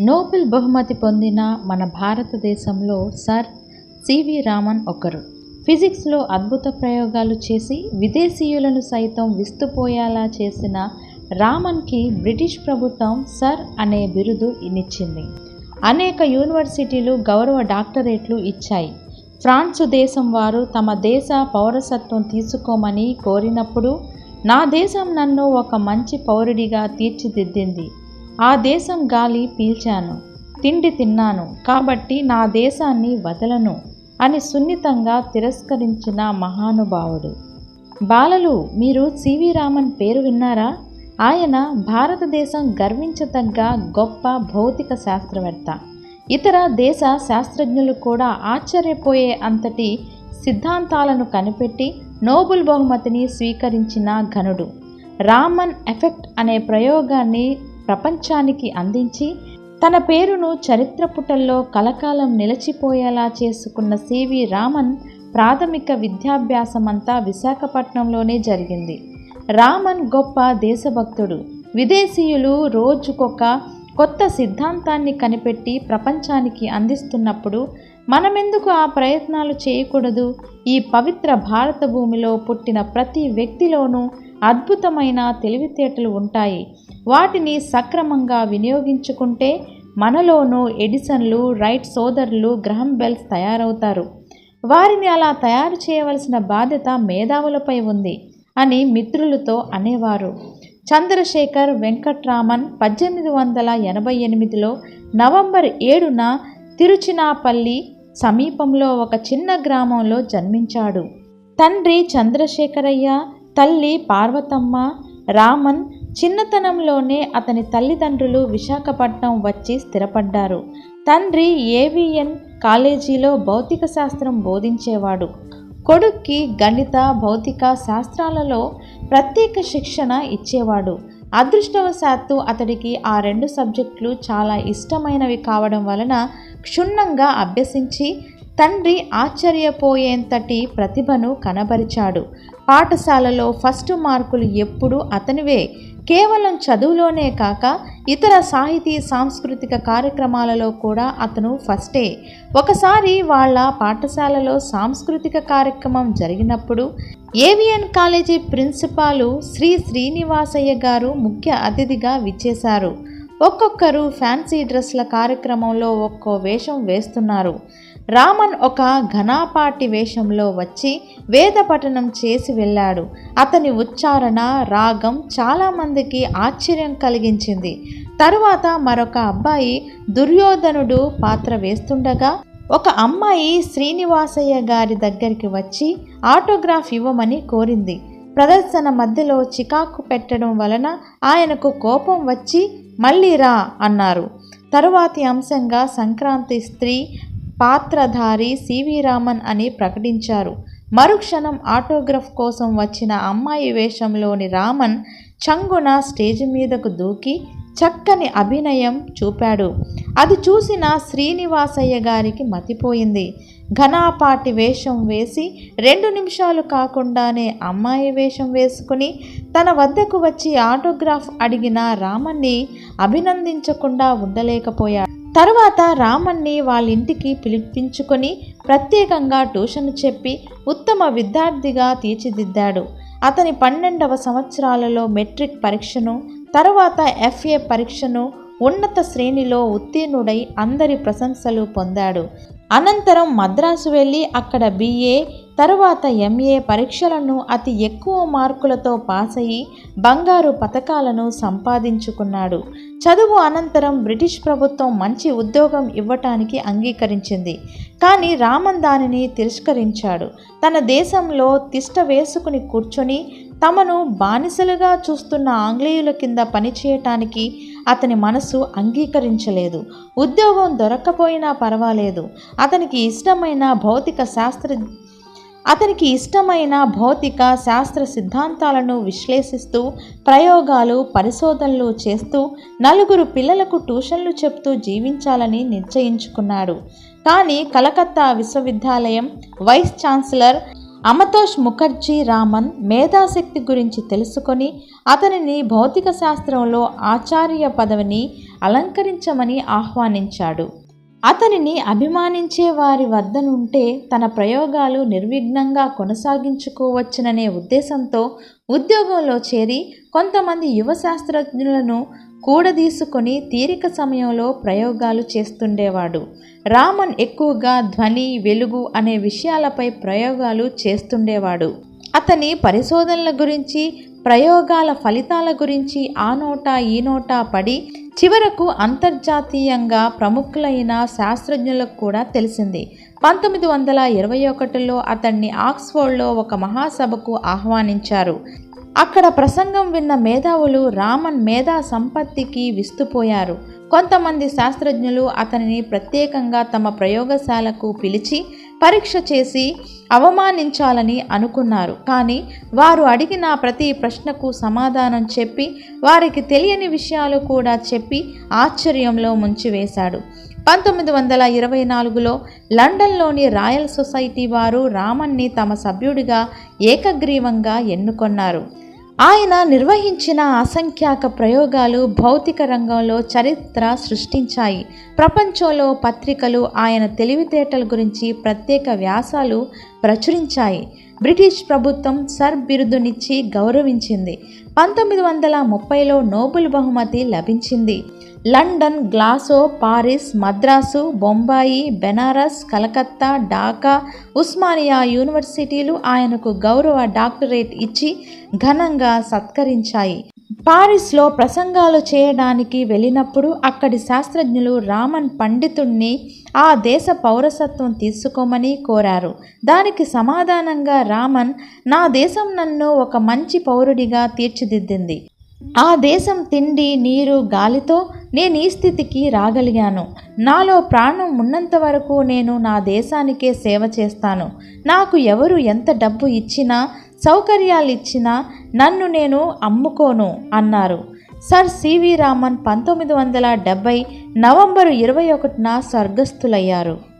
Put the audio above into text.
Nobel బహుమతి పొందిన మన భారతదేశంలో సర్ సివి రామన్ ఒకరు. ఫిజిక్స్లో అద్భుత ప్రయోగాలు చేసి విదేశీయులను సైతం విస్తుపోయేలా చేసిన రామన్కి బ్రిటిష్ ప్రభుత్వం సర్ అనే బిరుదు ఇచ్చింది అనేక యూనివర్సిటీలు గౌరవ డాక్టరేట్లు ఇచ్చాయి. ఫ్రాన్సు దేశం వారు తమ దేశ పౌరసత్వం తీసుకోమని కోరినప్పుడు నా దేశం నన్ను ఒక మంచి పౌరుడిగా తీర్చిదిద్దింది. ఆ దేశం గాలి పీల్చాను తిండి తిన్నాను కాబట్టి నా దేశాన్ని వదలను అని సున్నితంగా తిరస్కరించిన మహానుభావుడు. బాలలు మీరు సివి రామన్ పేరు విన్నారా? ఆయన భారతదేశం గర్వించదగ్గ గొప్ప భౌతిక శాస్త్రవేత్త. ఇతర దేశ శాస్త్రజ్ఞులు కూడా ఆశ్చర్యపోయే అంతటి సిద్ధాంతాలను కనిపెట్టి నోబుల్ బహుమతిని స్వీకరించిన ఘనుడు. రామన్ ఎఫెక్ట్ అనే ప్రయోగాన్ని ప్రపంచానికి అందించి తన పేరును చరిత్ర పుటల్లో కలకాలం నిలిచిపోయేలా చేసుకున్న సివి రామన్ ప్రాథమిక విద్యాభ్యాసమంతా విశాఖపట్నంలోనే జరిగింది. రామన్ గొప్ప దేశభక్తుడు. విదేశీయులు రోజుకొక కొత్త సిద్ధాంతాన్ని కనిపెట్టి ప్రపంచానికి అందిస్తున్నప్పుడు మనమెందుకు ఆ ప్రయత్నాలు చేయకూడదు? ఈ పవిత్ర భారత భూమిలో పుట్టిన ప్రతి వ్యక్తిలోనూ అద్భుతమైన తెలివితేటలు ఉంటాయి. వాటిని సక్రమంగా వినియోగించుకుంటే మనలోనూ ఎడిసన్లు రైట్ సోదరులు గ్రహం బెల్స్ తయారవుతారు. వారిని అలా తయారు చేయవలసిన బాధ్యత మేధావులపై ఉంది అని మిత్రులతో అనేవారు. చంద్రశేఖర్ వెంకట్రామన్ పద్దెనిమిది వందల ఎనభై ఎనిమిదిలో నవంబర్ ఏడున తిరుచినాపల్లి సమీపంలో ఒక చిన్న గ్రామంలో జన్మించాడు. తండ్రి చంద్రశేఖరయ్య తల్లి పార్వతమ్మ రామన్ చిన్నతనంలోనే అతని తల్లిదండ్రులు విశాఖపట్నం వచ్చి స్థిరపడ్డారు. తండ్రి ఏవిఎన్ కాలేజీలో భౌతిక శాస్త్రం బోధించేవాడు. కొడుక్కి గణిత భౌతిక శాస్త్రాలలో ప్రత్యేక శిక్షణ ఇచ్చేవాడు. అదృష్టవశాత్తు అతడికి ఆ రెండు సబ్జెక్టులు చాలా ఇష్టమైనవి కావడం వలన క్షుణ్ణంగా అభ్యసించి తండ్రి ఆశ్చర్యపోయేంతటి ప్రతిభను కనబరిచాడు. పాఠశాలలో ఫస్ట్ మార్కులు ఎప్పుడూ అతనివే. కేవలం చదువులోనే కాక ఇతర సాహితీ సాంస్కృతిక కార్యక్రమాలలో కూడా అతను ఫస్టే ఒకసారి వాళ్ళ పాఠశాలలో సాంస్కృతిక కార్యక్రమం జరిగినప్పుడు AVN college principal Shri Srinivasaiah గారు ముఖ్య అతిథిగా విచ్చేశారు. ఒక్కొక్కరు ఫ్యాన్సీ డ్రెస్ల కార్యక్రమంలో ఒక్కో వేషం వేస్తున్నారు. రామన్ ఒక ఘనాపాటి వేషంలో వచ్చి వేద పఠనం చేసి వెళ్ళాడు. అతని ఉచ్చారణ రాగం చాలామందికి ఆశ్చర్యం కలిగించింది. తరువాత మరొక అబ్బాయి దుర్యోధనుడు పాత్ర వేస్తుండగా ఒక అమ్మాయి శ్రీనివాసయ్య గారి దగ్గరికి వచ్చి ఆటోగ్రాఫ్ ఇవ్వమని కోరింది. ప్రదర్శన మధ్యలో చికాకు పెట్టడం వలన ఆయనకు కోపం వచ్చి మళ్ళీ రా అన్నారు. తరువాతి అంశంగా సంక్రాంతి స్త్రీ పాత్రధారి సివి రామన్ అని ప్రకటించారు. మరుక్షణం ఆటోగ్రాఫ్ కోసం వచ్చిన అమ్మాయి వేషంలోని రామన్ చంగున స్టేజ్ మీదకు దూకి చక్కని అభినయం చూపాడు. అది చూసిన శ్రీనివాసయ్య గారికి మతిపోయింది. ఘనాపాటి వేషం వేసి రెండు నిమిషాలు కాకుండానే అమ్మాయి వేషం వేసుకుని తన వద్దకు వచ్చి ఆటోగ్రాఫ్ అడిగిన రామన్ని అభినందించకుండా ఉండలేకపోయాడు తరువాత రామన్ని వాళ్ళ ఇంటికి పిలిపించుకొని ప్రత్యేకంగా ట్యూషన్ చెప్పి ఉత్తమ విద్యార్థిగా తీర్చిదిద్దాడు. అతని పన్నెండవ సంవత్సరాలలో మెట్రిక్ పరీక్షను తరువాత ఎఫ్ఏ పరీక్షను ఉన్నత శ్రేణిలో ఉత్తీర్ణుడై అందరి ప్రశంసలు పొందాడు. అనంతరం మద్రాసు వెళ్ళి అక్కడ బిఏ తరువాత ఎంఏ పరీక్షలను అతి ఎక్కువ మార్కులతో పాస్ అయ్యి బంగారు పథకాలను సంపాదించుకున్నాడు. చదువు అనంతరం బ్రిటిష్ ప్రభుత్వం మంచి ఉద్యోగం ఇవ్వటానికి అంగీకరించింది. కానీ రామన్ దానిని తిరస్కరించాడు. తన దేశంలో తిష్ట వేసుకుని కూర్చొని తమను బానిసలుగా చూస్తున్న ఆంగ్లేయుల కింద పనిచేయటానికి అతని మనసు అంగీకరించలేదు. ఉద్యోగం దొరక్కపోయినా పర్వాలేదు. అతనికి ఇష్టమైన భౌతిక శాస్త్ర అతనికి ఇష్టమైన భౌతిక శాస్త్ర సిద్ధాంతాలను విశ్లేషిస్తూ ప్రయోగాలు పరిశోధనలు చేస్తూ నలుగురు పిల్లలకు ట్యూషన్లు చెప్తూ జీవించాలని నిశ్చయించుకున్నాడు. కానీ కలకత్తా విశ్వవిద్యాలయం వైస్ ఛాన్సలర్ అమతోష్ ముఖర్జీ రామన్ మేధాశక్తి గురించి తెలుసుకొని అతనిని భౌతిక శాస్త్రంలో ఆచార్య పదవిని అలంకరించమని ఆహ్వానించాడు. అతనిని అభిమానించే వారి వద్ద నుంటే తన ప్రయోగాలు నిర్విఘ్నంగా కొనసాగించుకోవచ్చుననే ఉద్దేశంతో ఉద్యోగంలో చేరి కొంతమంది యువ శాస్త్రజ్ఞులను కూడదీసుకొని తీరిక సమయంలో ప్రయోగాలు చేస్తుండేవాడు. రామన్ ఎక్కువగా ధ్వని వెలుగు అనే విషయాలపై ప్రయోగాలు చేస్తుండేవాడు. అతని పరిశోధనల గురించి ప్రయోగాల ఫలితాల గురించి ఆ నోటా ఈ నోటా పడి చివరకు అంతర్జాతీయంగా ప్రముఖులైన శాస్త్రజ్ఞులకు కూడా తెలిసింది. పంతొమ్మిది వందల ఇరవై ఒకటిలో అతన్ని ఆక్స్ఫోర్డ్లో ఒక మహాసభకు ఆహ్వానించారు. అక్కడ ప్రసంగం విన్న మేధావులు రామన్ మేధా సంపత్తికి విస్తుపోయారు. కొంతమంది శాస్త్రజ్ఞులు అతనిని ప్రత్యేకంగా తమ ప్రయోగశాలకు పిలిచి పరీక్ష చేసి అవమానించాలని అనుకున్నారు. కానీ వారు అడిగిన ప్రతి ప్రశ్నకు సమాధానం చెప్పి వారికి తెలియని విషయాలు కూడా చెప్పి ఆశ్చర్యంలో ముంచివేశాడు. పంతొమ్మిది వందల ఇరవై నాలుగులో లండన్లోని రాయల్ సొసైటీ వారు రామన్ని తమ సభ్యుడిగా ఏకగ్రీవంగా ఎన్నుకొన్నారు. ఆయన నిర్వహించిన అసంఖ్యాక ప్రయోగాలు భౌతిక రంగంలో చరిత్ర సృష్టించాయి. ప్రపంచంలో పత్రికలు ఆయన తెలివితేటల గురించి ప్రత్యేక వ్యాసాలు ప్రచురించాయి. బ్రిటిష్ ప్రభుత్వం సర్ బిరుదునిచ్చి గౌరవించింది. పంతొమ్మిది వందల ముప్పైలో నోబెల్ బహుమతి లభించింది. London Glasgow Paris Madras Bombay Benaras Calcutta Dhaka Osmania యూనివర్సిటీలు ఆయనకు గౌరవ డాక్టరేట్ ఇచ్చి ఘనంగా సత్కరించాయి. పారిస్లో ప్రసంగాలు చేయడానికి వెళ్ళినప్పుడు అక్కడి శాస్త్రజ్ఞులు రామన్ పండితుణ్ణి ఆ దేశ పౌరసత్వం తీసుకోమని కోరారు. దానికి సమాధానంగా రామన్ నా దేశం నన్ను ఒక మంచి పౌరుడిగా తీర్చిదిద్దింది. ఆ దేశం తిండి నీరు గాలితో నేను ఈ స్థితికి రాగలిగాను. నాలో ప్రాణం ఉన్నంత వరకు నేను నా దేశానికే సేవ చేస్తాను. నాకు ఎవరు ఎంత డబ్బు ఇచ్చినా సౌకర్యాలు ఇచ్చినా నన్ను నేను అమ్ముకోను అన్నారు. సర్ సివి రామన్ పంతొమ్మిది వందల డెబ్బై నవంబరు ఇరవై ఒకటిన స్వర్గస్థులయ్యారు.